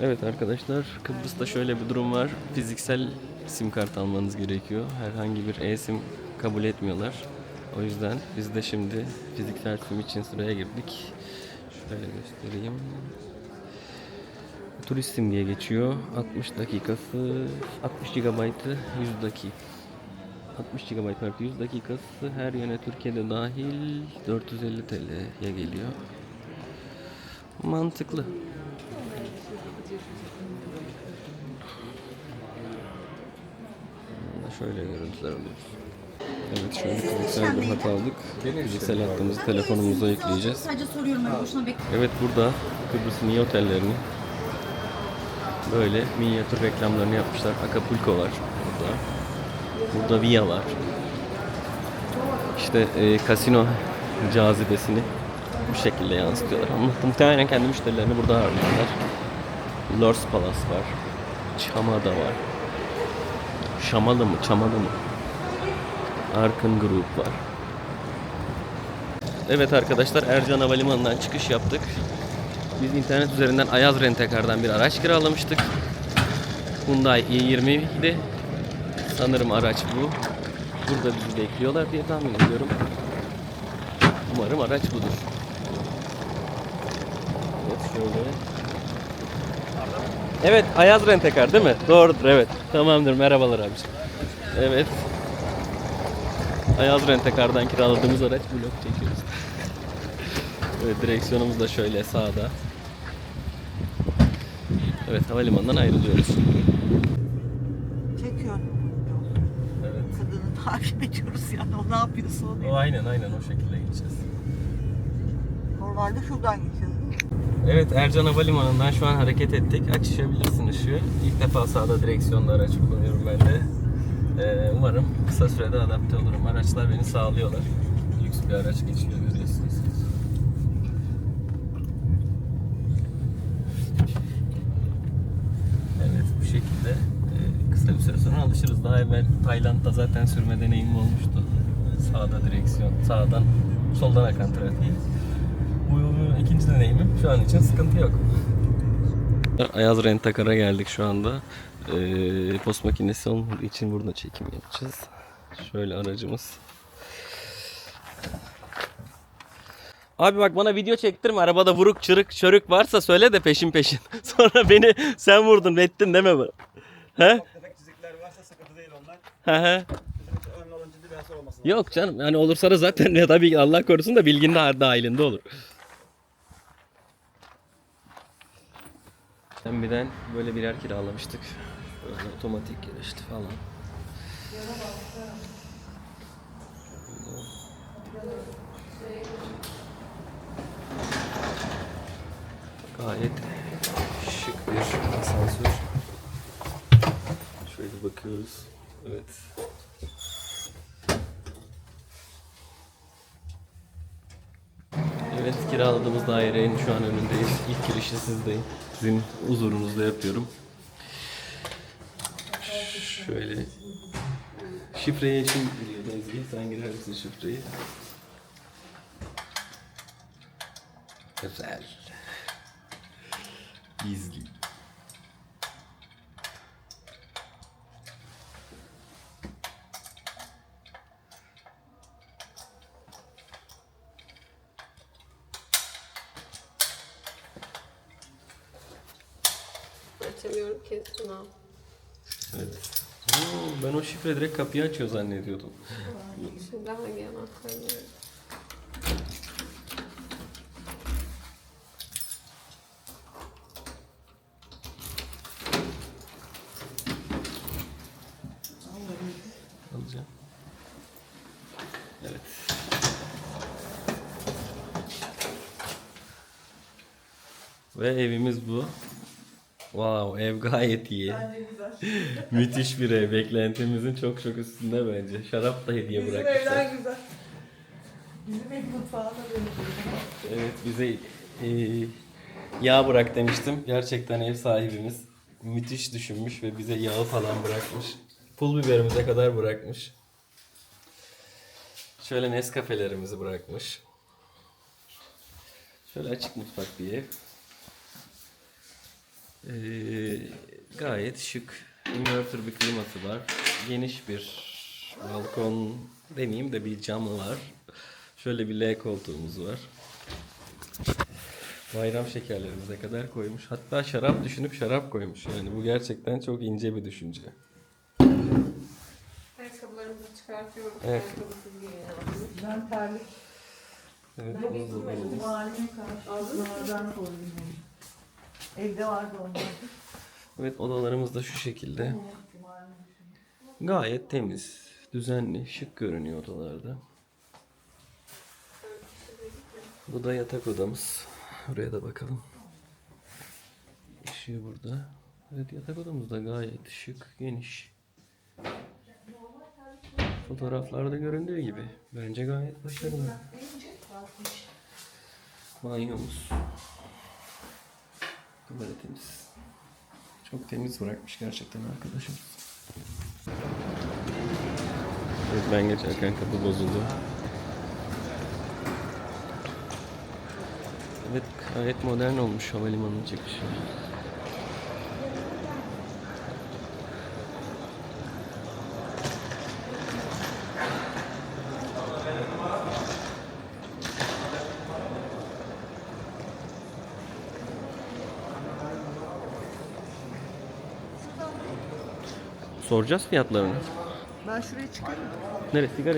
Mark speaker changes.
Speaker 1: Evet arkadaşlar Kıbrıs'ta şöyle bir durum var. Fiziksel sim kart almanız gerekiyor. Herhangi bir e-sim kabul etmiyorlar. O yüzden biz de şimdi fiziksel sim için sıraya girdik. Şöyle göstereyim. Turist sim diye geçiyor. 60 dakikası, 60 GB'ı 100 dakika. 60 GB artı 100 dakikası her yöne Türkiye'de dahil 450 TL'ye geliyor. Mantıklı. Şöyle görüntüler alıyoruz. Evet şöyle fiziksel bir hat aldık. Fiziksel hattımızı telefonumuza yükleyeceğiz.
Speaker 2: Sadece soruyorum ben boşuna bek.
Speaker 1: Evet burada Kıbrıs'ın iyi otellerini böyle minyatür reklamlarını yapmışlar. Acapulco var burada. Burada Via var. İşte e, kasino cazibesini bu şekilde yansıtıyorlar. Ama muhtemelen kendi müşterilerini burada ağırlıyorlar. Lors Palace var. Çamada var. Şamalı mı? Çamalı mı? Arkın Group var. Evet arkadaşlar Ercan Havalimanı'ndan çıkış yaptık. Biz internet üzerinden Ayaz Rentekar'dan bir araç kiralamıştık. Hyundai i20 idi. Sanırım araç bu. Burada bizi bekliyorlar diye tahmin ediyorum. Umarım araç budur. Evet şöyle. Evet Ayaz Rentekar değil mi? Doğrudur evet. Tamamdır merhabalar abiciğim. Evet. Ayaz Rentekar'dan kiraladığımız araç vlog çekiyoruz. Evet direksiyonumuz da şöyle sağda. Evet havalimanından ayrılıyoruz.
Speaker 2: Çekiyor.
Speaker 1: Evet.
Speaker 2: Kadını takip ediyoruz yani. O ne yapıyorsa o
Speaker 1: O
Speaker 2: ne.
Speaker 1: aynen aynen o şekilde gideceğiz.
Speaker 2: Normalde şuradan geçiyor.
Speaker 1: Evet Ercan Havalimanı'ndan şu an hareket ettik. Açışabilirsin ışığı. İlk defa sağda direksiyonda araç kullanıyorum ben de. Ee, umarım kısa sürede adapte olurum. Araçlar beni sağlıyorlar. Lüks bir araç geçiyor görüyorsunuz. Evet bu şekilde e, kısa bir süre sonra alışırız. Daha evvel Tayland'da zaten sürme deneyimim olmuştu. Sağda direksiyon, sağdan soldan akan trafiği. Bu ikinci deneyimim. Şu an için sıkıntı yok. Ayaz Rentakar'a geldik şu anda. Ee, post makinesi olmadığı için burada çekim yapacağız. Şöyle aracımız. Abi bak bana video çektirme. Arabada vuruk çırık çörük varsa söyle de peşin peşin. Sonra beni sen vurdun ettin deme bana. He?
Speaker 3: Olması lazım.
Speaker 1: Yok canım yani olursa da zaten ya tabii ki Allah korusun da bilgin de dahilinde olur. Birden böyle birer kiralamıştık. Böyle otomatik girişli falan. Gayet şık bir asansör. Şöyle bakıyoruz. Evet. Evet kiraladığımız dairenin şu an önündeyiz. İlk girişi sizdeyim. Sizin huzurunuzda yapıyorum. Şöyle şifreyi için giriyordu Ezgi. Sen girer misin şifreyi? Güzel. Gizli.
Speaker 4: Açamıyorum ki sınav.
Speaker 1: Evet. Oo, ben o şifre direkt kapıyı açıyor zannediyordum.
Speaker 4: Şimdi hangi anahtar var?
Speaker 1: Alacağım. Evet. Ve evimiz bu. Wow, ev gayet iyi. Müthiş bir ev. Beklentimizin çok çok üstünde bence. Şarap da hediye
Speaker 2: Bizim
Speaker 1: bırakmışlar.
Speaker 2: evler güzel. Bizim ev mutfağına
Speaker 1: Evet bize e, yağ bırak demiştim. Gerçekten ev sahibimiz müthiş düşünmüş ve bize yağı falan bırakmış. Pul biberimize kadar bırakmış. Şöyle Nescafe'lerimizi bırakmış. Şöyle açık mutfak bir ev. Ee, gayet şık. Inverter bir kliması var. Geniş bir balkon demeyeyim de bir camı var. Şöyle bir L koltuğumuz var. Bayram şekerlerimize kadar koymuş. Hatta şarap düşünüp şarap koymuş. Yani bu gerçekten çok ince bir düşünce.
Speaker 4: Ayakkabılarımızı çıkartıyoruz.
Speaker 1: Evet.
Speaker 4: Ayakkabısız giyiyoruz.
Speaker 2: Ben terlik.
Speaker 1: Evet,
Speaker 2: Ben getirmedim. Halime karşı. Bunlardan koydum. Evde vardı onlar.
Speaker 1: Evet odalarımız da şu şekilde. Gayet temiz, düzenli, şık görünüyor odalarda. Bu da yatak odamız. Buraya da bakalım. Işığı burada. Evet yatak odamız da gayet şık, geniş. Fotoğraflarda göründüğü gibi. Bence gayet başarılı. Banyomuz. Böyle temiz. Çok temiz bırakmış gerçekten arkadaşım. Evet ben geçerken kapı bozuldu. Evet gayet modern olmuş havalimanının çıkışı. Soracağız fiyatlarını.
Speaker 2: Ben şuraya çıkarım.
Speaker 1: Nereye sigara